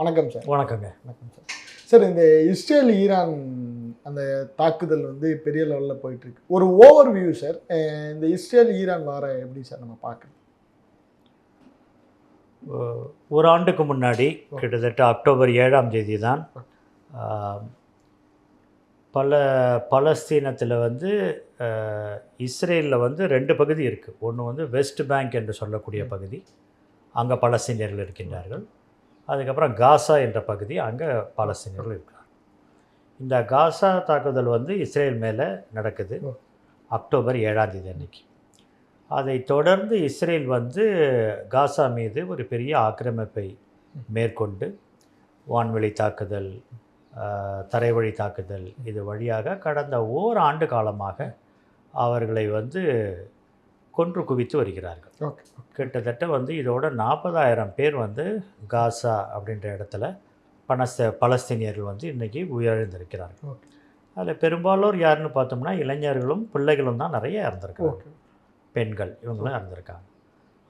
வணக்கம் சார். வணக்கங்க. வணக்கம் சார். சார் இந்த இஸ்ரேல் ஈரான் அந்த தாக்குதல் வந்து பெரிய லெவலில் போயிட்டு இருக்கு ஒரு ஓவர் வியூ சார் இந்த இஸ்ரேல் ஈரான் வார எப்படி சார் நம்ம பார்க்கணும்? ஒ- ஒரு ஆண்டுக்கு முன்னாடி கிட்டத்தட்ட அக்டோபர் ஏழாம் தேதி தான் பல பலஸ்தீனத்தில் வந்து இஸ்ரேலில் வந்து ரெண்டு பகுதி இருக்குது ஒன்று வந்து வெஸ்ட் பேங்க் என்று சொல்லக்கூடிய பகுதி. அங்கே பலஸ்தீனியர்கள் இருக்கின்றார்கள். அதுக்கப்புறம் காசா என்ற பகுதி அங்கே பலஸ்தீனியர்கள் இருக்கிறார்கள். இந்த காசா தாக்குதல் வந்து இஸ்ரேல் மேலே நடக்குது. அக்டோபர் ஏழாம் தேதி அன்னைக்கு. அதை தொடர்ந்து இஸ்ரேல் வந்து காசா மீது ஒரு பெரிய ஆக்கிரமிப்பை மேற்கொண்டு வான்வெளி தாக்குதல் தரைவழி தாக்குதல் இது வழியாக கடந்த ஓராண்டு காலமாக அவர்களை வந்து கொன்று குவித்து வருகிறார்கள். கிட்டத்தட்ட வந்து இதோட நாற்பதாயிரம் பேர் வந்து காசா அப்படின்ற இடத்துல பனஸ்த பலஸ்தீனியர்கள் வந்து இன்றைக்கி உயிரிழந்திருக்கிறார்கள். ஓகே. அதில் பெரும்பாலோர் யாருன்னு பார்த்தோம்னா இளைஞர்களும் பிள்ளைகளும் தான் நிறைய இறந்துருக்காங்க. பெண்கள் இவங்களும் இறந்துருக்காங்க.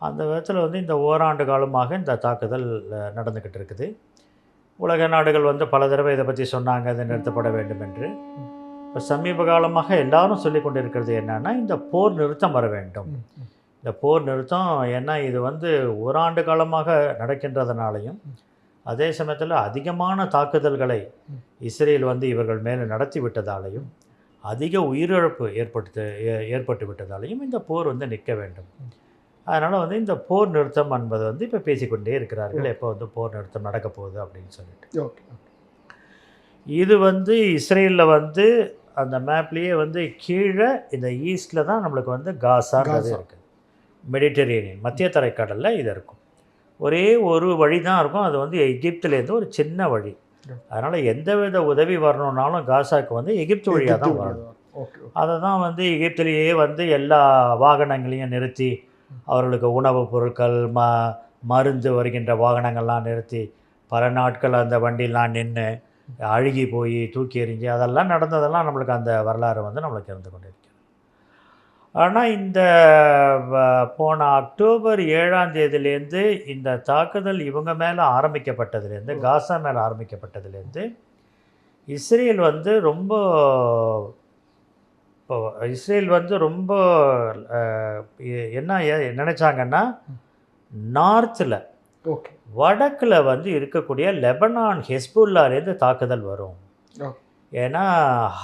அந்த விதத்தில் வந்து இந்த ஓராண்டு காலமாக இந்த தாக்குதல் நடந்துக்கிட்டு இருக்குது. உலக நாடுகள் வந்து பல தடவை இதை பற்றி சொன்னாங்க அது நிறுத்தப்பட வேண்டும் என்று இப்போ சமீப காலமாக எல்லாரும் சொல்லி கொண்டு இருக்கிறது என்னன்னா இந்த போர் நிறுத்தம் வர வேண்டும். இந்த போர் நிறுத்தம் ஏன்னா இது வந்து ஓராண்டு காலமாக நடக்கின்றதுனாலையும் அதே சமயத்தில் அதிகமான தாக்குதல்களை. இஸ்ரேல் வந்து இவர்கள் மேலே நடத்தி விட்டதாலையும் அதிக உயிரிழப்பு ஏற்படுத்த ஏ- ஏற்பட்டு விட்டதாலையும் இந்த போர் வந்து நிற்க வேண்டும். அதனால் வந்து இந்த போர் நிறுத்தம் என்பது வந்து இப்போ பேசிக்கொண்டே இருக்கிறார்கள். எப்போ வந்து போர் நிறுத்தம் நடக்க போகுது அப்படின்னு சொல்லிட்டு. ஓகே. இது வந்து இஸ்ரேலில் வந்து அந்த மேப்லேயே வந்து கீழே இந்த ஈஸ்டில் தான் நம்மளுக்கு வந்து காசான்றது காசா. இருக்குது மெடிட்டரேனியன் மத்திய தரைக்கடலில் இது இருக்கும். ஒரே ஒரு வழி தான் இருக்கும். அது வந்து எகிப்துலேருந்து ஒரு சின்ன வழி. அதனால் எந்தவித உதவி வரணுன்னாலும் காசாக்கு வந்து எகிப்து வழியாக தான் வரணும். அதை தான் வந்து எகிப்திலேயே வந்து எல்லா வாகனங்களையும் நிறுத்தி அவர்களுக்கு உணவுப் பொருட்கள் ம மருந்து வருகின்ற வாகனங்கள்லாம் நிறுத்தி பல நாட்கள் அந்த வண்டிலாம் நின்று அழுகி போய் தூக்கி எறிஞ்சு அதெல்லாம் நடந்ததெல்லாம் நம்மளுக்கு அந்த வரலாறு வந்து நம்மளுக்கு இருந்து கொண்டிருக்கிறது. ஆனால் இந்த போன அக்டோபர் ஏழாம் தேதியிலேருந்து இந்த தாக்குதல் இவங்க மேலே ஆரம்பிக்கப்பட்டதுலேருந்து காசா மேலே ஆரம்பிக்கப்பட்டதுலேருந்து இஸ்ரேல் வந்து ரொம்ப இப்போ இஸ்ரேல் வந்து ரொம்ப என்ன நினைச்சாங்கன்னா நார்த்தில் ஓகே. வடக்கில் வந்து இருக்கக்கூடிய லெபனான் ஹெஸ்புல்லாலேருந்து தாக்குதல் வரும். ஏன்னா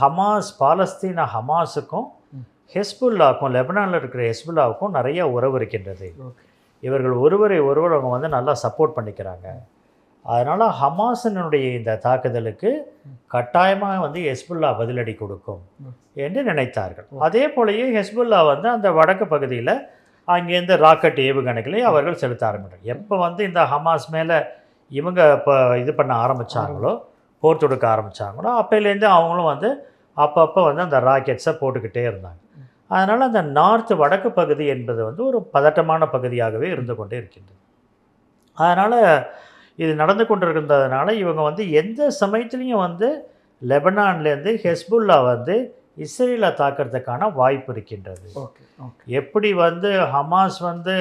ஹமாஸ் பாலஸ்தீன ஹமாஸுக்கும் ம். ஹெஸ்புல்லாவுக்கும் லெபனானில் இருக்கிற ஹெஸ்புல்லாவுக்கும் நிறைய உறவு இருக்கின்றது. இவர்கள் ஒருவரை ஒருவர் அவங்க வந்து நல்லா சப்போர்ட் பண்ணிக்கிறாங்க. அதனால் ஹமாஸினுடைய இந்த தாக்குதலுக்கு கட்டாயமாக வந்து ஹெஸ்புல்லா பதிலடி கொடுக்கும். என்று நினைத்தார்கள். அதே போலயே ஹெஸ்புல்லா வந்து அந்த வடக்கு பகுதியில் அங்கேருந்து ராக்கெட் ஏவுகணைகளை அவர்கள் செலுத்த ஆரம்பிட்டாங்க எப்போ வந்து இந்த ஹமாஸ் மேலே இவங்க இப்போ இது பண்ண ஆரம்பித்தாங்களோ போர் தொடுக்க ஆரம்பித்தாங்களோ அப்போலேருந்து அவங்களும் வந்து அப்பப்போ வந்து அந்த ராக்கெட்ஸை போட்டுக்கிட்டே இருந்தாங்க. அதனால் அந்த நார்த் வடக்கு பகுதி என்பது வந்து ஒரு பதட்டமான பகுதியாகவே இருந்து கொண்டே இருக்கின்றது. அதனால் இது நடந்து கொண்டிருக்கின்றதுனால இவங்க வந்து எந்த சமயத்துலேயும் வந்து லெபனான்லேருந்து ஹெஸ்புல்லா வந்து இஸ்ரேலை தாக்கிறதுக்கான வாய்ப்பு இருக்கின்றது. எப்படி வந்து ஹமாஸ் வந்து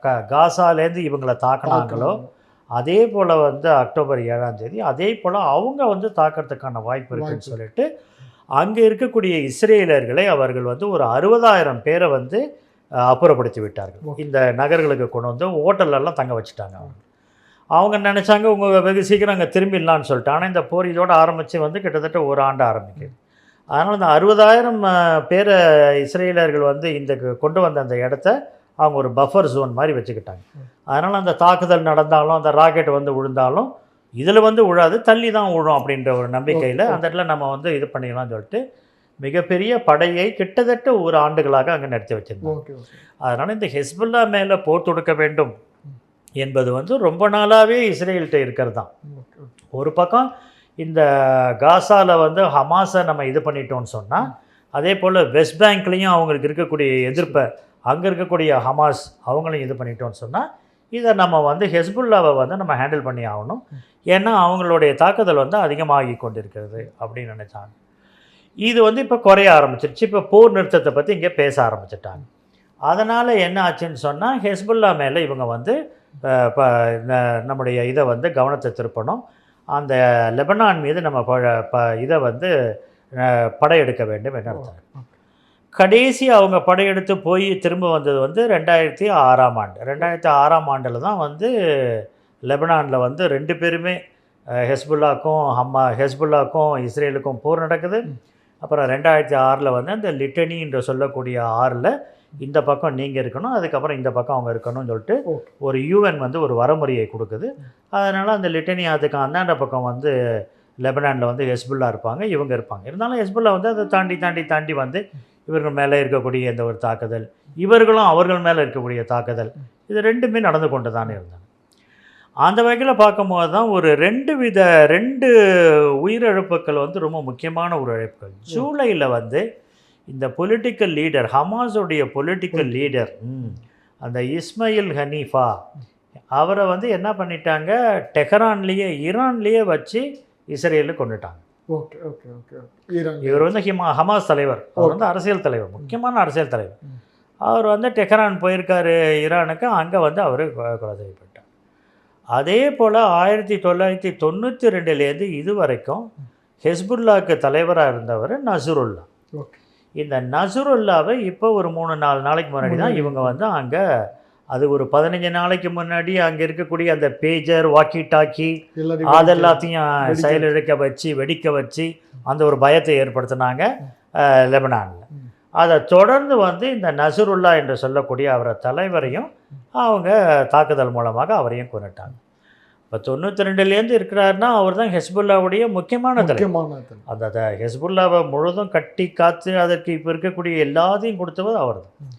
க- காசாலேருந்து இவங்களை தாக்குனாங்களோ அதே போல் வந்து அக்டோபர் ஏழாம் தேதி அதே போல் அவங்க வந்து தாக்கிறதுக்கான வாய்ப்பு இருக்குன்னு. சொல்லிட்டு அங்கே இருக்கக்கூடிய இஸ்ரேலர்களை அவர்கள் வந்து ஒரு அறுபதாயிரம் பேரை வந்து அப்புறப்படுத்தி விட்டார்கள். இந்த நகர்களுக்கு கொண்டு வந்து ஹோட்டல்லலாம் தங்க வச்சுட்டாங்க அவங்க. அவங்க நினச்சாங்க உங்கள் வெகு சீக்கிரம் அங்கே திரும்பிடலான்னு சொல்லிட்டு. ஆனால் இந்த போர் இதோட ஆரம்பித்து வந்து கிட்டத்தட்ட ஒரு ஆண்டு ஆரம்பிக்குது. அதனால் இந்த அறுபதாயிரம் பேரை இஸ்ரேலர்கள் வந்து இந்த கொண்டு வந்த அந்த இடத்த அவங்க ஒரு பஃபர் ஜோன் மாதிரி வச்சுக்கிட்டாங்க. அதனால் அந்த தாக்குதல் நடந்தாலும் அந்த ராக்கெட் வந்து விழுந்தாலும் இதில் வந்து விழாது தள்ளி தான் விழும் அப்படின்ற ஒரு நம்பிக்கையில். அந்த இடத்துல நம்ம வந்து இது பண்ணிடலாம்னு சொல்லிட்டு மிகப்பெரிய படையை கிட்டத்தட்ட ஒரு ஆண்டுகளாக அங்கே ஓகே ஓகே. அதனால் இந்த ஹெஸ்புல்லா மேலே போர் தொடுக்க வேண்டும் என்பது வந்து ரொம்ப நாளாகவே இஸ்ரேல்கிட்ட இருக்கிறது தான். ஒரு பக்கம் இந்த காசாவில் வந்து ஹமாஸை நம்ம இது பண்ணிட்டோம்னு சொன்னால் அதே போல் வெஸ்ட் பேங்க்லேயும் அவங்களுக்கு இருக்கக்கூடிய எதிர்ப்பை அங்கே இருக்கக்கூடிய ஹமாஸ் அவங்களையும் இது பண்ணிட்டோம்னு சொன்னால் இதை நம்ம வந்து ஹெஸ்புல்லாவை வந்து நம்ம ஹேண்டில் பண்ணி ஆகணும். ஏன்னா அவங்களுடைய தாக்குதல் வந்து அதிகமாகி கொண்டிருக்கிறது அப்படின்னு நினச்சாங்க இது வந்து இப்போ குறைய ஆரம்பிச்சிருச்சு. இப்போ போர் நிறுத்தத்தை பற்றி இங்கே பேச ஆரம்பிச்சிட்டாங்க. அதனால் என்ன ஆச்சுன்னு சொன்னால் ஹெஸ்புல்லா மேலே இவங்க வந்து இப்போ நம்முடைய இதை வந்து கவனத்தை திருப்பணும். அந்த லெபனான் மீது நம்ம ப- ப- இதை வந்து படையெடுக்க வேண்டும் என்று அர்த்தம். கடைசி அவங்க படையெடுத்து போய் திரும்ப வந்தது வந்து ரெண்டாயிரத்தி ஆறாம் ஆண்டு. ரெண்டாயிரத்தி ஆறாம் ஆண்டில் தான் வந்து லெபனானில் வந்து ரெண்டு பேருமே ஹெஸ்புல்லாக்கும் ஹம்மா ஹெஸ்புல்லாக்கும் இஸ்ரேலுக்கும் போர் நடக்குது. அப்புறம் ரெண்டாயிரத்தி ஆறில் வந்து அந்த லிட்டனி என்று சொல்லக்கூடிய ஆறில் இந்த பக்கம் நீங்கள் இருக்கணும் அதுக்கப்புறம் இந்த பக்கம் அவங்க இருக்கணும்னு சொல்லிட்டு ஒரு யூஎன் வந்து ஒரு வரமுறையை கொடுக்குது. அதனால் அந்த லிட்டனி அதுக்கு அந்தாண்ட பக்கம் வந்து லெபனானில் வந்து ஹெஸ்புல்லா இருப்பாங்க இவங்க இருப்பாங்க. இருந்தாலும் ஹெஸ்புல்லா வந்து அதை தாண்டி தாண்டி தாண்டி வந்து இவர்கள் மேலே இருக்கக்கூடிய இந்த ஒரு தாக்குதல் இவர்களும் அவர்கள் மேலே இருக்கக்கூடிய தாக்குதல் இது ரெண்டுமே நடந்து கொண்டு தானே இருந்தாங்க அந்த வகையில் பார்க்கும்போது தான் ஒரு ரெண்டு வித ரெண்டு உயிரிழப்புகள் வந்து ரொம்ப முக்கியமான ஒரு இழப்புகள் ஜூலையில் வந்து இந்த பொலிட்டிக்கல் லீடர் ஹமாஸுடைய பொலிட்டிக்கல் லீடர் அந்த இஸ்மாயில் ஹனீஃபா அவரை வந்து என்ன பண்ணிட்டாங்க? டெஹரான்லேயே ஈரான்லேயே வச்சு இஸ்ரேலில் கொண்டுட்டாங்க. ஓகே ஓகே ஓகே இவர் வந்து ஹிமா ஹமாஸ் தலைவர். அவர் வந்து அரசியல் தலைவர் முக்கியமான அரசியல் தலைவர். அவர் வந்து டெஹரான் போயிருக்காரு ஈரானுக்கு அங்கே வந்து அவர் கொலை செய்யப்பட்டார் அதே போல் ஆயிரத்தி தொள்ளாயிரத்தி தொண்ணூற்றி ரெண்டுலேருந்து இது வரைக்கும் ஹெஸ்புல்லாக்கு தலைவராக இருந்தவர் நசுருல்லா. ஓகே இந்த நசுருல்லாவை இப்போ ஒரு மூணு நாலு நாளைக்கு முன்னாடி தான். இவங்க வந்து அங்கே அது ஒரு பதினஞ்சு நாளைக்கு முன்னாடி அங்கே இருக்கக்கூடிய அந்த பேஜர் வாக்கி டாக்கி அதெல்லாத்தையும் செயலிழக்க வச்சு வெடிக்க வச்சு அந்த ஒரு பயத்தை ஏற்படுத்தினாங்க லெபனானில். அதை தொடர்ந்து வந்து இந்த நசுருல்லா என்று சொல்லக்கூடிய அவரை தலைவரையும் அவங்க தாக்குதல் மூலமாக அவரையும் கொண்டுட்டாங்க இப்போ தொண்ணூற்றி ரெண்டுலேருந்து இருக்கிறாருன்னா அவர் தான் ஹெஸ்புல்லாவுடைய முக்கியமான தலைவர். முக்கியமான. அந்த அந்த ஹெஸ்புல்லாவை முழுதும் கட்டி காத்து அதற்கு இப்போ இருக்கக்கூடிய எல்லாத்தையும் கொடுத்தவர் அவர். தான்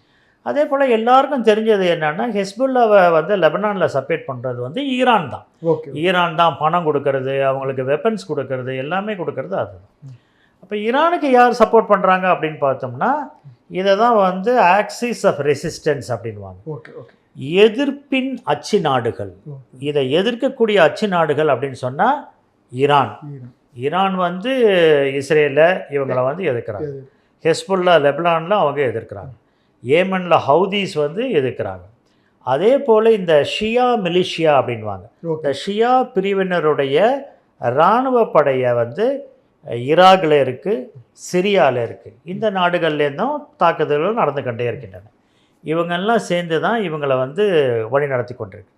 அதே போல் எல்லாருக்கும் தெரிஞ்சது என்னன்னா ஹெஸ்புல்லாவை வந்து லெபனானில் சப்போர்ட் பண்ணுறது வந்து ஈரான் தான். ஓகே ஈரான் தான் பணம் கொடுக்கறது அவங்களுக்கு வெப்பன்ஸ் கொடுக்கறது எல்லாமே கொடுக்கறது அதுதான். அப்போ ஈரானுக்கு யார் சப்போர்ட் பண்ணுறாங்க அப்படின்னு பார்த்தோம்னா இதை தான் வந்து ஆக்சிஸ் ஆஃப் ரெசிஸ்டன்ஸ் அப்படின்வாங்க ஓகே ஓகே எதிர்ப்பின் அச்சு நாடுகள். இதை எதிர்க்கக்கூடிய அச்சு நாடுகள் அப்படின்னு சொன்னால் ஈரான். ஈரான். வந்து இஸ்ரேலை இவங்களை வந்து எதிர்க்கிறாங்க. எது? ஹெஸ்புல்லா லெபனானில் அவங்க எதிர்க்கிறாங்க. ஏமனில் ஹவுதீஸ் வந்து எதிர்க்கிறாங்க. அதே போல் இந்த ஷியா மிலிஷியா அப்படின்வாங்க இந்த ஷியா பிரிவினருடைய இராணுவ படையை வந்து ஈராகில் இருக்குது சிரியாவில் இருக்குது இந்த நாடுகள்லேருந்தும் தாக்குதல்கள் நடந்து கொண்டே இருக்கின்றன. இவங்கெல்லாம் சேர்ந்து தான் இவங்களை வந்து வழி நடத்தி கொண்டிருக்கு.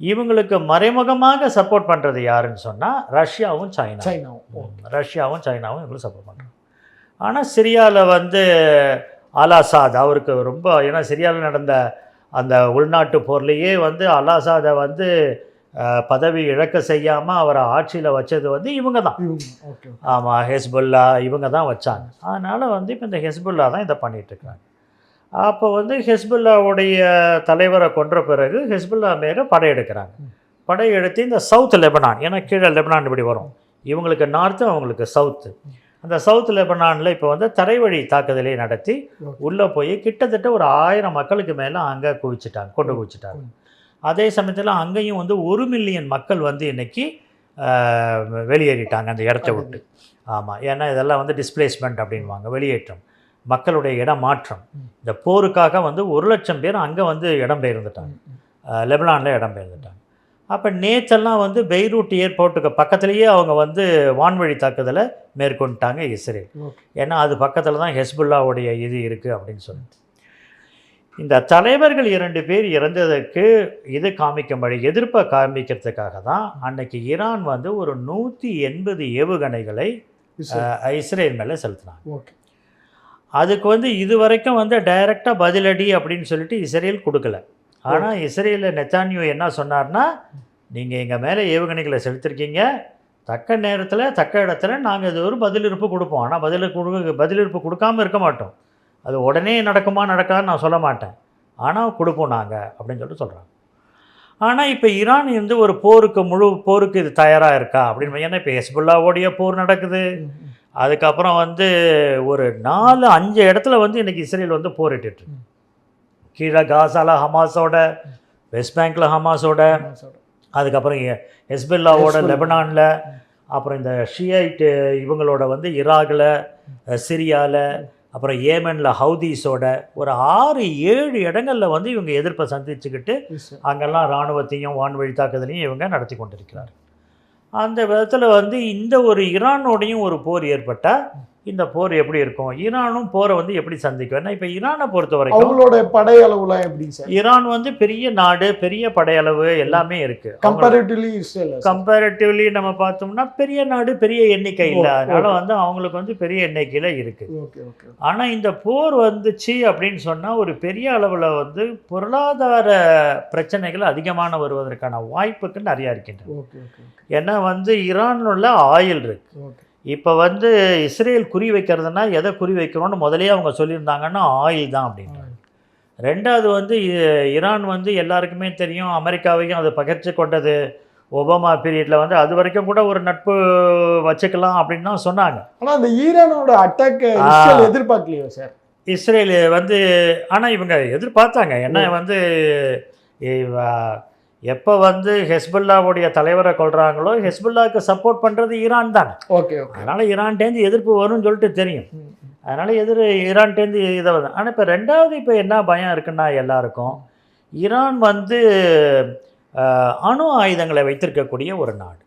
இவங்களுக்கு மறைமுகமாக சப்போர்ட் பண்ணுறது யாருன்னு சொன்னால் ரஷ்யாவும் சைனா சைனாவும். ரஷ்யாவும் சைனாவும் இவங்களுக்கு சப்போர்ட் பண்ணுறாங்க ஆனால் சிரியாவில் வந்து அலாசாத் அவருக்கு ரொம்ப ஏன்னா சிரியாவில் நடந்த அந்த உள்நாட்டு போர்லேயே வந்து அலாசாதை வந்து பதவி இழக்க செய்யாமல் அவரை ஆட்சியில் வச்சது வந்து இவங்க தான் ஆமாம் ஹெஸ்புல்லா இவங்க தான் வச்சாங்க. அதனால் வந்து இப்போ இந்த ஹெஸ்புல்லா தான் இதை பண்ணிகிட்ருக்காங்க அப்போ வந்து ஹெஸ்புல்லாவுடைய தலைவரை கொன்ற பிறகு ஹெஸ்புல்லா மேலே படையெடுக்கிறாங்க படையெடுத்து இந்த சவுத் லெபனான் ஏன்னா கீழே லெபனான் இப்படி வரும். இவங்களுக்கு நார்த்து அவங்களுக்கு சவுத்து அந்த சவுத் லெபனானில் இப்போ வந்து தரைவழி தாக்குதலை நடத்தி உள்ளே போய் கிட்டத்தட்ட ஒரு ஆயிரம் மக்களுக்கு மேலே அங்கே குவிச்சிட்டாங்க கொண்டு குவிச்சிட்டாங்க. அதே சமயத்தில் அங்கேயும் வந்து ஒரு மில்லியன் மக்கள் வந்து இன்னைக்கு ஆஹ், வெளியேறிட்டாங்க அந்த இடத்த விட்டு. ஆமாம் ஏன்னா இதெல்லாம் வந்து டிஸ்பிளேஸ்மெண்ட் அப்படின்வாங்க வெளியேற்றம். மக்களுடைய இடம் மாற்றம் இந்த போருக்காக வந்து ஒரு லட்சம் பேர் அங்கே வந்து இடம்பெயர்ந்துட்டாங்க லெபனானில் இடம்பெயர்ந்துட்டாங்க அப்போ நேற்றெல்லாம் வந்து பெய்ரூட் ஏர்போர்ட்டுக்கு பக்கத்துலேயே அவங்க வந்து வான்வழி தாக்குதலை மேற்கொண்டுட்டாங்க இஸ்ரேல். ஏன்னா அது பக்கத்தில் தான் ஹெஸ்புல்லாவுடைய இது இருக்குது அப்படின்னு சொல்லிட்டு. இந்த தலைவர்கள் இரண்டு பேர் இறந்ததற்கு இது காமிக்கும்படி எதிர்ப்பை காமிக்கிறதுக்காக தான் அன்னைக்கு ஈரான் வந்து ஒரு நூற்றி எண்பது ஏவுகணைகளை இஸ்ரேல். மேலே செலுத்தினாங்க. ஓகே. அதுக்கு வந்து இது வரைக்கும் வந்து டைரெக்டாக பதிலடி அப்படின்னு சொல்லிட்டு இஸ்ரேல் கொடுக்கல. ஆனால் இஸ்ரேலில் நெத்தானியோ என்ன சொன்னார்னா நீங்கள் எங்கள் மேலே ஏவுகணைகளை செலுத்திருக்கீங்க. தக்க நேரத்தில் தக்க இடத்துல நாங்கள் இது ஒரு பதிலிருப்பு கொடுப்போம். ஆனால் பதில் கொடு பதிலிருப்பு கொடுக்காம இருக்க மாட்டோம். அது உடனே நடக்குமா நடக்காதுன்னு நான் சொல்ல மாட்டேன். ஆனால் கொடுப்போம் நாங்கள் அப்படின்னு சொல்லிட்டு சொல்கிறாங்க ஆனால் இப்போ ஈரான் வந்து ஒரு போருக்கு முழு போருக்கு இது தயாராக இருக்கா? அப்படின்னு ஏன்னா இப்போ ஹெஸ்புல்லாவோடைய போர் நடக்குது. அதுக்கப்புறம் வந்து ஒரு நாலு அஞ்சு இடத்துல வந்து இன்னைக்கு இஸ்ரேல் வந்து போரிட்டு கீழே காசால ஹமாஸோட வெஸ்ட் பேங்க்ல ஹமாஸோட அதுக்கப்புறம் ஹெஸ்புல்லாவோட ஹெஸ்புல்லா. லெபனானில் அப்புறம் இந்த ஷியைட்டு இவங்களோட வந்து ஈராகில் சிரியாவில் அப்புறம் ஏமனில் ஹவுதீஸோட ஒரு ஆறு ஏழு இடங்களில் வந்து இவங்க எதிர்ப்பை சந்திச்சுக்கிட்டு. அங்கெல்லாம் இராணுவத்தையும் வான்வழி தாக்குதலையும் இவங்க நடத்தி கொண்டிருக்கிறார் அந்த விதத்தில் வந்து இந்த ஒரு ஈரானோடையும் ஒரு போர் ஏற்பட்டால் இந்த போர் எப்படி இருக்கும்? ஈரானும் போரை வந்து எப்படி சந்திக்கும்? ஏன்னா இப்போ ஈரானை பொறுத்த வரைக்கும் அவங்களோட படை அளவுலாம் எப்படி சார்? ஈரான் வந்து பெரிய நாடு பெரிய படையளவு எல்லாமே இருக்கு. கம்பேரிட்டிவ்லி கம்பேரிட்டிவ்லி நம்ம பார்த்தோம்னா பெரிய நாடு பெரிய எண்ணிக்கை இல்லை. அதனால. வந்து அவங்களுக்கு வந்து பெரிய எண்ணிக்கையில் இருக்கு. ஆனால் இந்த போர் வந்துச்சு அப்படின்னு சொன்னால் ஒரு பெரிய அளவில் வந்து பொருளாதார பிரச்சனைகள் அதிகமான வருவதற்கான வாய்ப்புகள் நிறையா இருக்கின்றன. ஏன்னா வந்து ஈரான்ல ஆயில் இருக்கு. இப்போ வந்து இஸ்ரேல் குறி வைக்கிறதுனா எதை குறி வைக்கிறோம்னு முதல்லயே அவங்க சொல்லியிருந்தாங்கன்னா ஆயில் தான் அப்படின்னு ரெண்டாவது வந்து ஈரான் வந்து எல்லாருக்குமே தெரியும் அமெரிக்காவையும் அது பகிர்ச்சி கொண்டது. ஒபாமா பீரியடில் வந்து அது வரைக்கும் கூட ஒரு நட்பு வச்சுக்கலாம் அப்படின்னு தான் சொன்னாங்க. ஆனா அந்த ஈரானோட அட்டாக் எதிர்பார்க்கலையோ சார்? இஸ்ரேல் வந்து ஆனால் இவங்க எதிர்பார்த்தாங்க. என்ன வந்து எப்போ வந்து ஹெஸ்புல்லாவுடைய தலைவரை கொள்றாங்களோ ஹெஸ்புல்லாவுக்கு சப்போர்ட் பண்ணுறது ஈரான் தான். ஓகே அதனால் ஈரான்டேந்து எதிர்ப்பு வரும்னு சொல்லிட்டு தெரியும். அதனால் எதிர் ஈரான்டேந்து இதை வந்து ஆனால் இப்போ ரெண்டாவது இப்போ என்ன பயம் இருக்குன்னா எல்லாருக்கும் ஈரான் வந்து அணு ஆயுதங்களை வைத்திருக்கக்கூடிய ஒரு நாடு.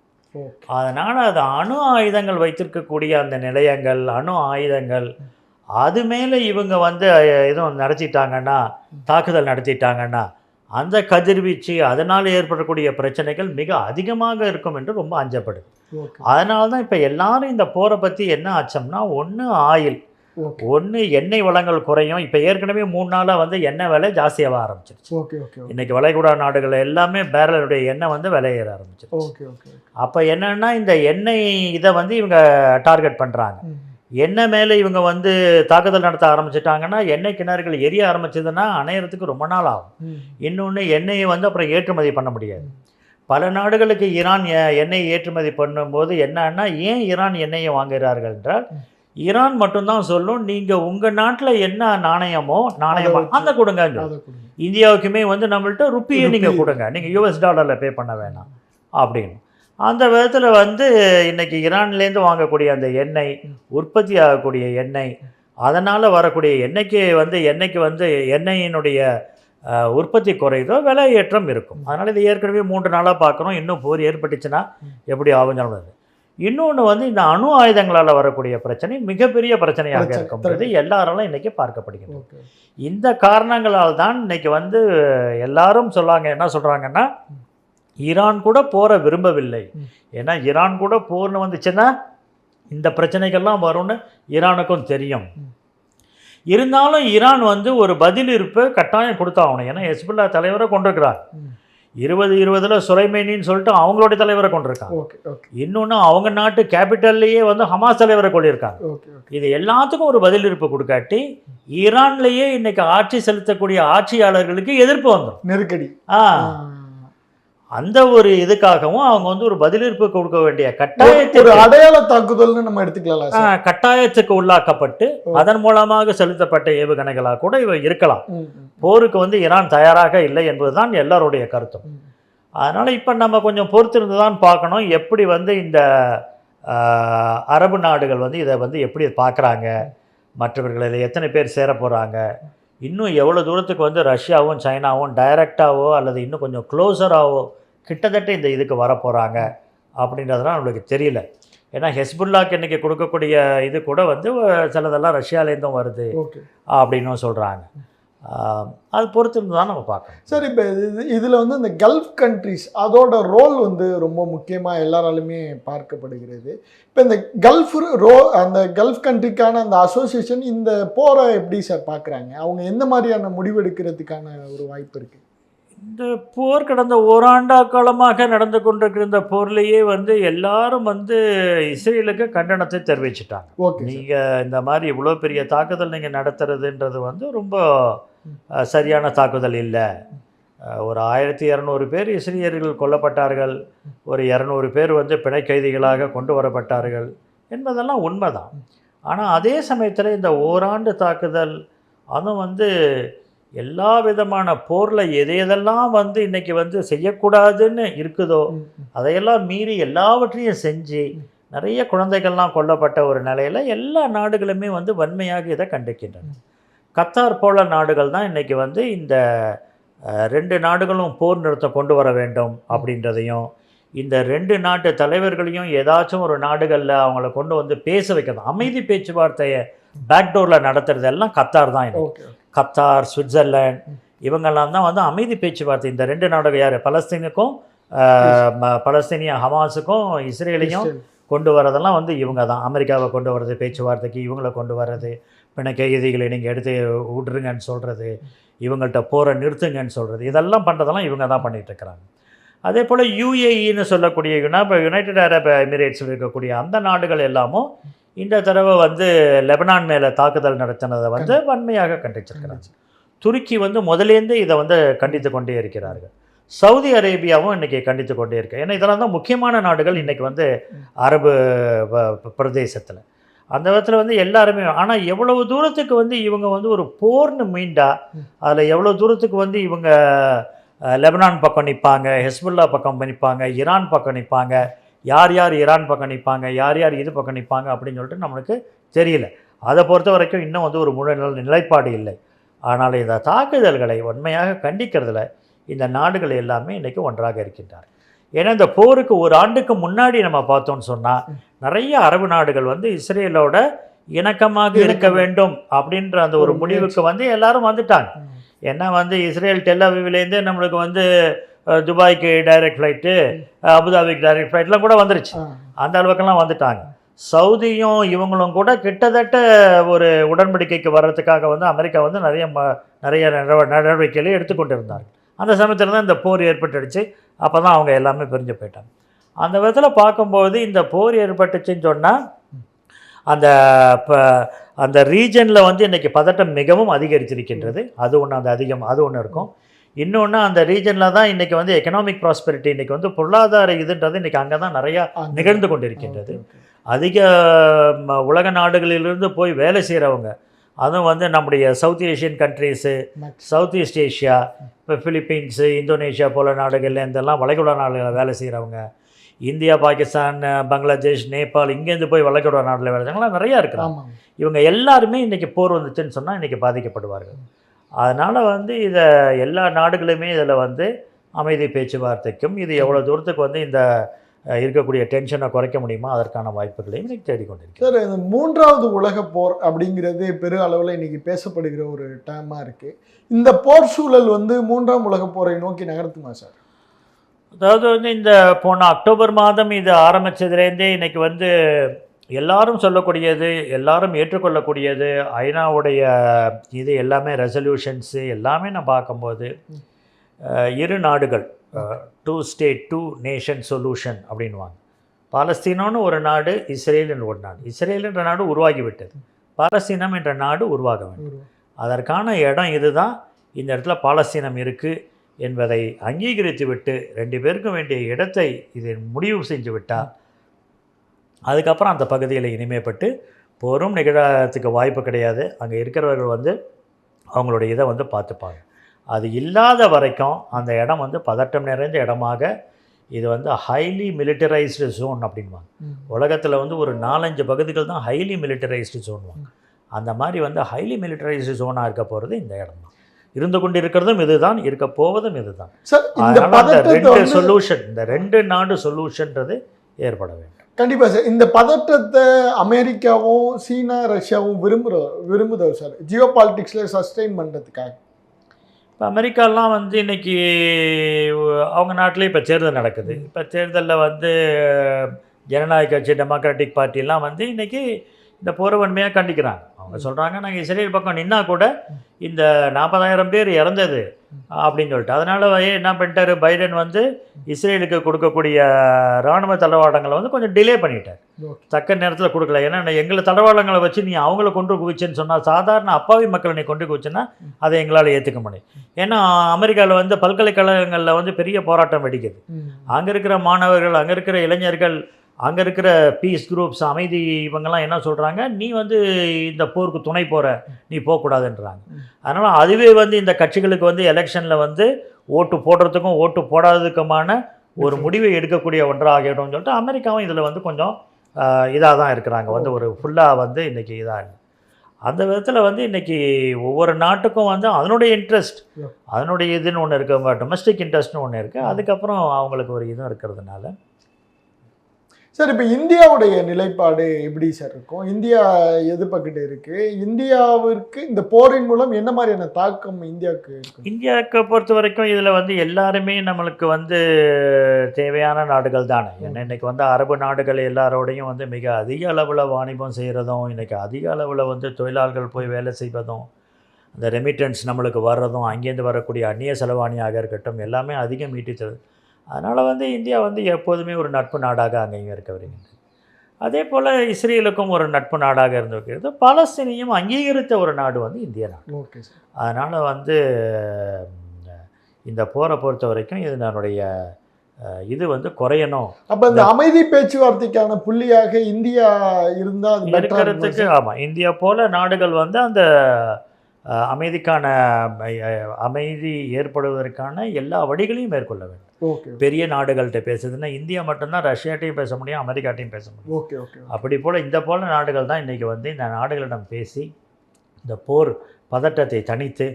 அதனால் அது அணு ஆயுதங்கள் வைத்திருக்கக்கூடிய அந்த நிலையங்கள் அணு ஆயுதங்கள் அது மேலே இவங்க வந்து எதுவும் நடத்திட்டாங்கன்னா தாக்குதல் நடத்திட்டாங்கன்னா அந்த கதிர்வீச்சு அதனால் ஏற்படக்கூடிய பிரச்சனைகள் மிக அதிகமாக இருக்கும் என்று ரொம்ப அஞ்சப்படுது. அதனால தான் இப்போ எல்லாரும் இந்த போரை பற்றி என்ன அச்சம்னா ஒன்று ஆயில் ஒன்று எண்ணெய் வளங்கள் குறையும். இப்போ ஏற்கனவே மூணு நாளாக வந்து எண்ணெய் விலை ஜாஸ்தியாக ஆரம்பிச்சிருச்சு. ஓகே ஓகே இன்னைக்கு வளைகுடா நாடுகள் எல்லாமே பேரலுடைய எண்ணெய் வந்து விலை ஏற ஆரம்பிச்சிருச்சு. ஓகே ஓகே அப்போ என்னன்னா இந்த எண்ணெய் இதை வந்து இவங்க டார்கெட் பண்ணுறாங்க எண்ணெய் மேலே இவங்க வந்து தாக்குதல் நடத்த ஆரம்பிச்சிட்டாங்கன்னா எண்ணெய் கிணறுகள் எரிய ஆரம்பிச்சதுன்னா அணையறதுக்கு ரொம்ப நாள் ஆகும். இன்னொன்று எண்ணெயை வந்து அப்புறம் ஏற்றுமதி பண்ண முடியாது. பல நாடுகளுக்கு ஈரான் எண்ணெய் ஏற்றுமதி பண்ணும்போது என்னன்னா ஏன் ஈரான் எண்ணெயை வாங்குகிறார்கள் என்றால் ஈரான் மட்டும்தான் சொல்லும் நீங்கள் உங்கள் நாட்டில் என்ன நாணயமோ நாணயமோ. அந்த கொடுங்க இந்தியாவுக்குமே வந்து நம்மள்ட்ட ருப்பியை நீங்கள். கொடுங்க. நீங்கள் யூஎஸ் டாலரில் பே பண்ண வேணாம். அப்படின்னு. அந்த விதத்தில் வந்து இன்னைக்கு ஈரான்லேருந்து வாங்கக்கூடிய அந்த எண்ணெய் உற்பத்தி ஆகக்கூடிய எண்ணெய் அதனால் வரக்கூடிய எண்ணெய்க்கு வந்து எண்ணெய்க்கு வந்து எண்ணெயினுடைய உற்பத்தி குறையுதோ விலை ஏற்றம் இருக்கும். அதனால் இது ஏற்கனவே மூன்று நாளாக பார்க்குறோம். இன்னும் போர் ஏற்பட்டுச்சுன்னா எப்படி ஆகும் சொல்லுறது இன்னொன்று வந்து இந்த அணு ஆயுதங்களால் வரக்கூடிய பிரச்சனை மிகப்பெரிய பிரச்சனையாக பிரச்சனை, இருக்கும்ன்றது எல்லாராலும் இன்னைக்கு பார்க்கப்படுகிறது இந்த காரணங்களால் தான் இன்னைக்கு வந்து எல்லாரும் சொல்லாங்க என்ன சொல்கிறாங்கன்னா ஈரான் கூட போரை விரும்பவில்லை. ஏன்னா ஈரான் கூட போர்னு வந்துச்சுன்னா இந்த பிரச்சனைகள்லாம் வரும்னு ஈரானுக்கும் தெரியும். இருந்தாலும் ஈரான் வந்து ஒரு பதில் இருப்பு கட்டாயம் கொடுத்தாகணும். ஏன்னா ஹெஸ்புல்லா தலைவரை கொண்டிருக்கிறாங்க ம். இருபது இருபதுல சுலைமேனின்னு சொல்லிட்டு அவங்களுடைய தலைவரை கொண்டிருக்காங்க. இன்னொன்று அவங்க நாட்டு கேபிட்டல்லையே வந்து ஹமாஸ் தலைவரை கொண்டிருக்காங்க. இது எல்லாத்துக்கும் ஒரு பதில் இருப்பு கொடுக்காட்டி ஈரான்லேயே இன்னைக்கு ஆட்சி செலுத்தக்கூடிய ஆட்சியாளர்களுக்கு எதிர்ப்பு வந்துடும் நெருக்கடி. ஆ. அந்த ஒரு இதுக்காகவும் அவங்க வந்து ஒரு பதிலிருப்பு கொடுக்க வேண்டிய ஒரு கட்டாயத்துக்கு அடையாள தாக்குதல்னு நம்ம எடுத்துக்கலாம் கட்டாயத்துக்கு உள்ளாக்கப்பட்டு. அதன் மூலமாக செலுத்தப்பட்ட ஏவுகணைகளாக கூட இவ இருக்கலாம். போருக்கு வந்து ஈரான் தயாராக இல்லை என்பதுதான் எல்லாருடைய கருத்தும். அதனால் இப்போ நம்ம கொஞ்சம் பொறுத்திருந்து தான் பார்க்கணும். எப்படி வந்து இந்த அரபு நாடுகள் வந்து இதை வந்து எப்படி பார்க்குறாங்க? மற்றவர்கள் இதில் எத்தனை பேர் சேர போகிறாங்க இன்னும் எவ்வளோ தூரத்துக்கு வந்து ரஷ்யாவும் சைனாவும் டைரெக்டாவோ அல்லது இன்னும் கொஞ்சம் க்ளோஸராகவோ கிட்டத்தட்ட இந்த இதுக்கு வர போகிறாங்க அப்படின்றதெல்லாம் நம்மளுக்கு தெரியல. ஏன்னா ஹெஸ்புல்லாக்கு இன்றைக்கி கொடுக்கக்கூடிய இது கூட வந்து சிலதெல்லாம் ரஷ்யாலேருந்தும் வருது அப்படின்னும் சொல்கிறாங்க அது பொறுத்திருந்து தான் நம்ம பார்க்கணும். சார் இப்போ இது இதில் வந்து இந்த கல்ஃப் கண்ட்ரிஸ் அதோட ரோல் வந்து ரொம்ப முக்கியமாக எல்லாராலுமே பார்க்கப்படுகிறது. இப்போ இந்த கல்ஃப் ரோ அந்த கல்ஃப் கண்ட்ரிக்கான அந்த அசோசியேஷன் இந்த போரை எப்படி சார் பார்க்குறாங்க அவங்க எந்த மாதிரியான முடிவெடுக்கிறதுக்கான ஒரு வாய்ப்பு இருக்குது இந்த போர் கடந்த ஓராண்டா காலமாக நடந்து கொண்டிருக்கிற இந்த போர்லேயே வந்து எல்லாரும் வந்து இஸ்ரேலுக்கு கண்டனத்தை தெரிவிச்சிட்டாங்க. ஓகே நீங்கள் இந்த மாதிரி இவ்வளோ பெரிய தாக்குதல் நீங்கள் நடத்துறதுன்றது வந்து ரொம்ப சரியான தாக்குதல் இல்லை. ஒரு ஆயிரத்தி இரநூறு பேர் இஸ்ரேலியர்கள் கொல்லப்பட்டார்கள். ஒரு இரநூறு பேர் வந்து பிணை கைதிகளாக கொண்டு வரப்பட்டார்கள் என்பதெல்லாம் உண்மைதான். ஆனால் அதே சமயத்தில் இந்த ஓராண்டு தாக்குதல் அதுவும் வந்து எல்லா விதமான போரில் எது எதெல்லாம் வந்து இன்னைக்கு வந்து செய்யக்கூடாதுன்னு இருக்குதோ. அதையெல்லாம் மீறி எல்லாவற்றையும் செஞ்சு நிறைய குழந்தைகள்லாம் கொல்லப்பட்ட ஒரு நிலையில் எல்லா நாடுகளுமே வந்து வன்மையாக இதை கண்டிக்கின்றன. கத்தார் போல நாடுகள் தான் இன்றைக்கி வந்து இந்த ரெண்டு நாடுகளும் போர் நிறுத்தம் கொண்டு வர வேண்டும் அப்படின்றதையும் இந்த ரெண்டு நாட்டு தலைவர்களையும் ஏதாச்சும் ஒரு நாடுகளில் அவங்கள கொண்டு வந்து பேச வைக்கணும் அமைதி பேச்சுவார்த்தையை பேக்டோரில் நடத்துறது எல்லாம் கத்தார் தான் கத்தார் சுவிட்சர்லாந்து இவங்கெல்லாம் தான் வந்து அமைதி பேச்சுவார்த்தை. இந்த ரெண்டு நாடுகள் யார்? பலஸ்தீனுக்கும் பலஸ்தீனிய ஹமாஸுக்கும் இஸ்ரேலையும் கொண்டு வரதெல்லாம் வந்து இவங்க தான். அமெரிக்காவை கொண்டு வர்றது பேச்சுவார்த்தைக்கு இவங்களை கொண்டு வர்றது பின்ன கைதிகளை நீங்கள் எடுத்து விட்ருங்கன்னு சொல்கிறது இவங்கள்ட்ட போரை நிறுத்துங்கன்னு சொல்கிறது இதெல்லாம் பண்ணுறதெல்லாம் இவங்க தான் பண்ணிட்டு இருக்கிறாங்க. அதே போல் யூஏஇன்னு சொல்லக்கூடிய யுனா யுனைடெட் அரப் எமிரேட்ஸில் இருக்கக்கூடிய அந்த நாடுகள் எல்லாமும் இந்த தடவை வந்து லெபனான் மேலே தாக்குதல் நடத்தினதை வந்து வன்மையாக கண்டிச்சிருக்கிறாங்க துருக்கி வந்து முதலேருந்தே இதை வந்து கண்டித்து கொண்டே இருக்கிறார்கள். சவுதி அரேபியாவும் இன்றைக்கி கண்டித்து கொண்டே இருக்கு. ஏன்னா இதெல்லாம் தான் முக்கியமான நாடுகள் இன்றைக்கி வந்து அரபு பிரதேசத்தில். அந்த விதத்தில் வந்து எல்லாருமே ஆனால் எவ்வளவு தூரத்துக்கு வந்து இவங்க வந்து ஒரு போர்னு மீண்டா அதில் எவ்வளோ தூரத்துக்கு வந்து இவங்க லெபனான் பக்கம் நிற்பாங்க ஹெஸ்புல்லா பக்கம் நிற்பாங்க ஈரான் பக்கம் நிற்பாங்க யார் யார் ஈரான் பக்கம் நிற்பாங்க யார் யார் இது பக்கம் நிற்பாங்க அப்படின்னு சொல்லிட்டு நம்மளுக்கு தெரியல. அதை பொறுத்த வரைக்கும் இன்னும் வந்து ஒரு முழு நில- நிலைப்பாடு இல்லை. ஆனால் இந்த தாக்குதல்களை உண்மையாக கண்டிக்கிறதுல இந்த நாடுகள் எல்லாமே இன்றைக்கி ஒன்றாக இருக்கின்றார் ஏன்னா இந்த போருக்கு ஒரு ஆண்டுக்கு முன்னாடி நம்ம பார்த்தோம்னு சொன்னால் நிறைய அரபு நாடுகள் வந்து இஸ்ரேலோட இணக்கமாக இருக்க. வேண்டும் அப்படின்ற அந்த ஒரு முடிவுக்கு வந்து எல்லாரும் வந்துட்டாங்க. ஏன்னா வந்து இஸ்ரேல் டெல்லாவிலேருந்தே நம்மளுக்கு வந்து துபாய்க்கு டைரக்ட் ஃப்ளைட்டு அபுதாபிக்கு டைரக்ட் ஃப்ளைட்லாம் கூட வந்துருச்சு. அந்த அளவுக்கெல்லாம் வந்துட்டாங்க. சவுதியும் இவங்களும் கூட கிட்டத்தட்ட ஒரு உடன்படிக்கைக்கு வர்றதுக்காக வந்து அமெரிக்கா வந்து நிறைய ம நிறைய நடவ- நடவடிக்கைகளை எடுத்துக்கொண்டு இருந்தாங்க அந்த சமயத்தில் தான் இந்த போர் ஏற்பட்டுடுச்சு. அப்போ தான் அவங்க எல்லாமே பிரிஞ்சு போயிட்டாங்க. அந்த விதத்தில் பார்க்கும்போது இந்த போர் ஏற்பட்டுச்சுன்னு சொன்னால் அந்த இப்போ அந்த ரீஜனில் வந்து இன்றைக்கி பதட்டம் மிகவும் அதிகரிச்சிருக்கின்றது. அது ஒன்று அந்த அதிகம் அது ஒன்று இருக்கும். இன்னொன்று அந்த ரீஜனில் தான் இன்றைக்கி வந்து எக்கனாமிக் ப்ராஸ்பெரிட்டி இன்றைக்கி வந்து பொருளாதார இதுன்றது இன்றைக்கி அங்கே தான். நிறையா நிகழ்ந்து கொண்டிருக்கின்றது. அதிக உலக நாடுகளிலிருந்து போய் வேலை செய்கிறவங்க அதுவும் வந்து நம்முடைய south Asian countries South East Asia இப்போ பிலிப்பீன்ஸு இந்தோனேஷியா போல நாடுகள்ல இருந்தெல்லாம் வளைகுடா நாடுகளில் வேலை செய்கிறவங்க இந்தியா பாகிஸ்தான் பங்களாதேஷ் நேபாள் இங்கேருந்து போய் வளைகுடா நாட்டில் வேலை செய்கிறவங்களாம் நிறையா இருக்கிறாங்க இவங்க எல்லாருமே இன்றைக்கி போர் வந்துச்சுன்னு சொன்னால் இன்றைக்கி பாதிக்கப்படுவார்கள். அதனால் வந்து இதை எல்லா நாடுகளுமே இதில் வந்து அமைதி பேச்சுவார்த்தைக்கும் இது எவ்வளோ தூரத்துக்கு வந்து இந்த இருக்கக்கூடிய டென்ஷனை குறைக்க முடியுமோ அதற்கான வாய்ப்புகளையும் இன்னைக்கு தேடிக்கொண்டிருக்கிறேன் சார் இந்த மூன்றாவது உலக போர் அப்படிங்கிறது பெரு அளவில் இன்னைக்கு பேசப்படுகிற ஒரு டேமாக இருக்கு. இந்த போர் சூழல் வந்து மூன்றாம் உலக போரை நோக்கி நகர்த்துமா சார்? அதாவது வந்து இந்த போன அக்டோபர் மாதம் இது ஆரம்பித்ததுலேருந்தே இன்னைக்கு வந்து எல்லாரும் சொல்லக்கூடியது எல்லாரும் ஏற்றுக்கொள்ளக்கூடியது ஐநாவுடைய இது எல்லாமே ரெசல்யூஷன்ஸு எல்லாமே நான் பார்க்கும்போது இரு நாடுகள் two state two nation solution அப்படின்வாங்க பாலஸ்தீனம்னு ஒரு நாடு இஸ்ரேல் என்ற ஒரு நாடு. இஸ்ரேல் என்ற நாடு உருவாகிவிட்டது. பாலஸ்தீனம் என்ற நாடு உருவாக வேண்டும். அதற்கான இடம் இதுதான். இந்த இடத்துல பாலஸ்தீனம் இருக்குது என்பதை அங்கீகரித்து விட்டு ரெண்டு பேருக்கும் வேண்டிய இடத்தை இது முடிவு செஞ்சு விட்டால் அதுக்கப்புறம் அந்த பகுதியில் இனிமேப்பட்டு போரும் நிகழத்துக்கு வாய்ப்பு கிடையாது. அங்கே இருக்கிறவர்கள் வந்து அவங்களுடைய இதை வந்து பார்த்துப்பாங்க. அது இல்லாத வரைக்கும் அந்த இடம் வந்து பதட்டம் நிறைந்த இடமாக இது வந்து ஹைலி மிலிட்டரைஸ்டு ஜோன் அப்படின்வாங்க உலகத்தில் வந்து ஒரு நாலஞ்சு பகுதிகள் தான் ஹைலி மிலிட்டரைஸ்டு ஜோன்வாங்க அந்த மாதிரி வந்து ஹைலி மிலிட்டரைஸ்டு ஜோனாக இருக்க போகிறது இந்த இடம் தான். இருந்து கொண்டு இருக்கிறதும் இதுதான் இருக்க போவதும் இதுதான். இந்த அதனால அந்த ரெண்டு சொல்யூஷன் இந்த ரெண்டு நாடு சொல்யூஷன்றது ஏற்பட வேண்டும். கண்டிப்பாக சார். இந்த பதற்றத்தை அமெரிக்காவும் சீனா ரஷ்யாவும் விரும்புகிற விரும்புதோ சார். ஜியோ பாலிட்டிக்ஸில் சஸ்டெயின் பண்ணுறதுக்காக இப்போ அமெரிக்காலாம் வந்து இன்னைக்கு அவங்க நாட்டிலே இப்போ தேர்தல் நடக்குது. இப்போ தேர்தலில் வந்து ஜனநாயக கட்சி டெமோக்ராட்டிக் பார்ட்டிலாம் வந்து இன்றைக்கி இந்த போர்வன்மையாக கண்டிக்கிறாங்க. அவங்க சொல்கிறாங்க நாங்கள் இஸ்ரேல் பக்கம் நின்னா கூட இந்த நாற்பதாயிரம் பேர் இறந்தது அப்படின்னு சொல்லிட்டு. அதனால என்ன பண்ணிட்டாரு? பைடன் வந்து இஸ்ரேலுக்கு கொடுக்கக்கூடிய இராணுவ தளவாடங்களை வந்து கொஞ்சம் டிலே பண்ணிட்டார். தக்க நேரத்தில் கொடுக்கல. ஏன்னா எங்களை தளவாடங்களை வச்சு நீ அவங்கள கொண்டு குவிச்சேன்னு சொன்னால் சாதாரண அப்பாவி மக்களை நீ கொண்டு குவிச்சேன்னா அதை எங்களால் ஏற்றுக்க முடியும். ஏன்னா அமெரிக்காவில் வந்து பல்கலைக்கழகங்களில் வந்து பெரிய போராட்டம் வெடிக்குது. அங்கே இருக்கிற மாணவர்கள் அங்கே இருக்கிற இளைஞர்கள் அங்கே இருக்கிற பீஸ் குரூப்ஸ் அமைதி இவங்கெல்லாம் என்ன சொல்கிறாங்க நீ வந்து இந்த போருக்கு துணை போகிற நீ போகக்கூடாதுன்றாங்க. அதனால் அதுவே வந்து இந்த கட்சிகளுக்கு வந்து எலெக்ஷனில் வந்து ஓட்டு போடுறதுக்கும் ஓட்டு போடாததுக்குமான ஒரு முடிவை எடுக்கக்கூடிய ஒன்றாகிடும்னு சொல்லிட்டு அமெரிக்காவும் இதில் வந்து கொஞ்சம் இதாக தான் இருக்கிறாங்க. வந்து ஒரு ஃபுல்லாக வந்து இன்றைக்கி இதாக அந்த விதத்தில் வந்து இன்றைக்கி ஒவ்வொரு நாட்டுக்கும் வந்து அதனுடைய இன்ட்ரெஸ்ட். அதனுடைய இதுன்னு ஒன்று இருக்கு. டொமஸ்டிக் இன்ட்ரெஸ்ட்னு ஒன்று இருக்குது அதுக்கப்புறம் அவங்களுக்கு ஒரு இதுவும் இருக்கிறதுனால சார் இப்போ இந்தியாவுடைய நிலைப்பாடு எப்படி சார் இருக்கும்? இந்தியா எது பக்கிட்டு இருக்கு? இந்தியாவிற்கு இந்த போரின் மூலம் என்ன மாதிரியான தாக்கம் இந்தியாவுக்கு இந்தியாவுக்கு பொறுத்த வரைக்கும் இதில் வந்து எல்லாருமே நம்மளுக்கு வந்து தேவையான நாடுகள் தானே. ஏன்னா இன்றைக்கி வந்து அரபு நாடுகள் எல்லாரோடையும் வந்து மிக அதிக அளவில் வாணிபம் செய்கிறதும் இன்றைக்கி அதிக அளவில் வந்து தொழிலாளர்கள் போய் வேலை செய்வதும் அந்த ரெமிட்டன்ஸ் நம்மளுக்கு வர்றதும் அங்கேருந்து வரக்கூடிய அந்நிய செலவாணியாக இருக்கட்டும் எல்லாமே அதிகம் ஈட்டி தருது அதனால் வந்து இந்தியா வந்து எப்போதுமே ஒரு நட்பு நாடாக அங்கேயும் இருக்க வருகின்றது. அதே போல் இஸ்ரேலுக்கும் ஒரு நட்பு நாடாக இருந்து வைக்கிறது பாலஸ்தீனையும் அங்கீகரித்த ஒரு நாடு வந்து இந்திய நாடு. Okay sir. அதனால் வந்து இந்த போரை பொறுத்த வரைக்கும் இது என்னுடைய இது வந்து குறையணும். அப்ப இந்த அமைதி பேச்சுவார்த்தைக்கான புள்ளியாக இந்தியா இருந்தா அது better ஆ இருக்குமா இருக்கிறதுக்கு ஆமாம் இந்தியா போல நாடுகள் வந்து அந்த அமைதிக்கான அமைதி ஏற்படுவதற்கான எல்லா வழிகளையும் மேற்கொள்ள வேண்டும். ஓகே பெரிய நாடுகள்கிட்ட பேசுதுன்னா இந்தியா மட்டும்தான் ரஷ்யாட்டையும் பேச முடியும் அமெரிக்காட்டையும் பேச முடியும். ஓகே ஓகே அப்படி போல் இந்த போல நாடுகள் தான் இன்றைக்கி வந்து இந்த நாடுகளிடம் பேசி இந்த போர் பதட்டத்தை தணித்து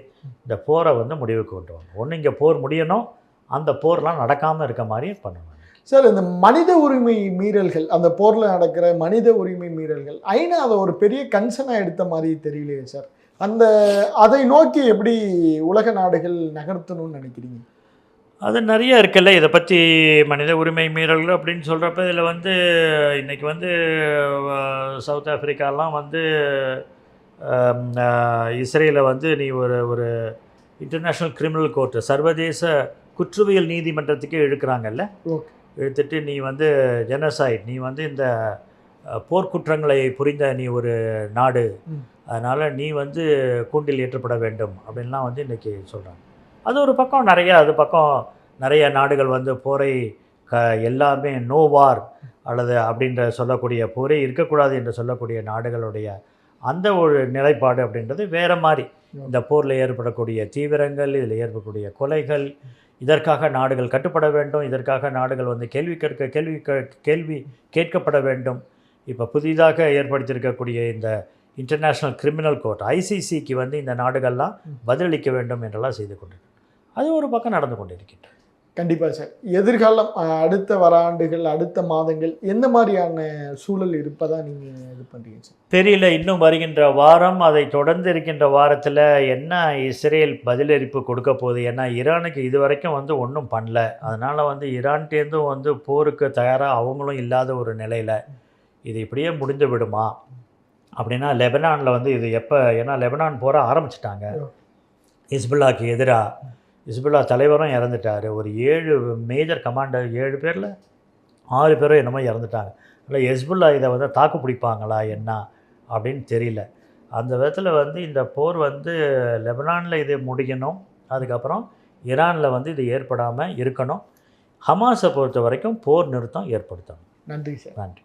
இந்த போரை வந்து முடிவுக்கு கொண்டு வரணும் ஒன்று இங்கே போர் முடியணும் அந்த போர்லாம் நடக்காமல் இருக்க மாதிரி பண்ணணும். சார் இந்த மனித உரிமை மீறல்கள் அந்த போர்ல நடக்கிற மனித உரிமை மீறல்கள் ஐநா அதை ஒரு பெரிய கன்சர்னா எடுத்த மாதிரி தெரியலையே சார்? அந்த அதை நோக்கி எப்படி உலக நாடுகள் நகர்த்தணும்னு நினைக்கிறீங்க? அது நிறைய இருக்குல்ல. இதை பற்றி மனித உரிமை மீறல்கள் அப்படின்னு சொல்கிறப்ப இதில் வந்து இன்றைக்கி வந்து சவுத் ஆப்பிரிக்காலாம் வந்து இஸ்ரேலை வந்து நீ ஒரு ஒரு இன்டர்நேஷ்னல் கிரிமினல் கோர்ட்டு சர்வதேச குற்றவியல் நீதிமன்றத்துக்கே இழுக்கிறாங்கல்ல. இழுத்துட்டு நீ வந்து ஜெனசைட் நீ வந்து இந்த போர்க்குற்றங்களை புரிந்த நீ ஒரு நாடு. அதனால் நீ வந்து கூண்டில் ஏற்றப்பட வேண்டும் அப்படின்லாம் வந்து இன்றைக்கி சொல்கிறாங்க அது ஒரு பக்கம் நிறைய அது பக்கம் நிறைய நாடுகள் வந்து போரை க எல்லாமே நோ வார் அல்லது அப்படின்ற சொல்லக்கூடிய போரே இருக்கக்கூடாது என்று சொல்லக்கூடிய நாடுகளுடைய அந்த ஒரு நிலைப்பாடு அப்படின்றது வேறு மாதிரி. இந்த போரில் ஏற்படக்கூடிய தீவிரங்கள் இதில் ஏற்படக்கூடிய கொலைகள் இதற்காக நாடுகள் கட்டுப்பட வேண்டும் இதற்காக நாடுகள் வந்து கேள்வி கேட்க கேள்வி கேள்வி கேட்கப்பட வேண்டும். இப்போ புதிதாக ஏற்படுத்தியிருக்கக்கூடிய இந்த இன்டர்நேஷ்னல் கிரிமினல் கோர்ட் ஐசிசிக்கு வந்து இந்த நாடுகள்லாம் பதிலளிக்க வேண்டும் என்றெல்லாம் செய்து கொண்டிருக்கு. அது ஒரு பக்கம் நடந்து கொண்டிருக்கின்றது. கண்டிப்பா சார். எதிர்காலம் அடுத்த வர ஆண்டுகள் அடுத்த மாதங்கள் எந்த மாதிரியான சூழல் இருப்பதா நீங்க இது பண்றீங்க சார்? தெரியல. இன்னும் வருகின்ற வாரம் அதை தொடர்ந்து இருக்கின்ற வாரத்தில் என்ன இஸ்ரேல் பதிலளிப்பு கொடுக்க போகுது? ஏன்னா ஈரானுக்கு இது வரைக்கும் வந்து ஒன்றும் பண்ணல. அதனால் வந்து ஈரான்டேருந்தும் வந்து போருக்கு தயாராக அவங்களும் இல்லாத ஒரு நிலையில் இது இப்படியே முடிந்து விடுமா? அப்படின்னா லெபனானில் வந்து இது எப்போ ஏன்னா லெபனான் போற ஆரம்பிச்சிட்டாங்க. ஹிஸ்புல்லாக்கு எதிராக ஹிஸ்புல்லா தலைவரும் இறந்துட்டார். ஒரு ஏழு மேஜர் கமாண்டர் ஏழு பேரில்? ஆறு பேரும் என்னமோ இறந்துட்டாங்க. இல்லை ஹெஸ்புல்லா இதை வந்து தாக்கு பிடிப்பாங்களா என்ன? அப்படின்னு தெரியல. அந்த விதத்தில் வந்து இந்த போர் வந்து லெபனானில் இது முடியணும். அதுக்கப்புறம் ஈரானில் வந்து இது ஏற்படாமல் இருக்கணும். ஹமாஸை பொறுத்த வரைக்கும் போர் நிறுத்தம் ஏற்படுத்தணும். நன்றி சார். நன்றி.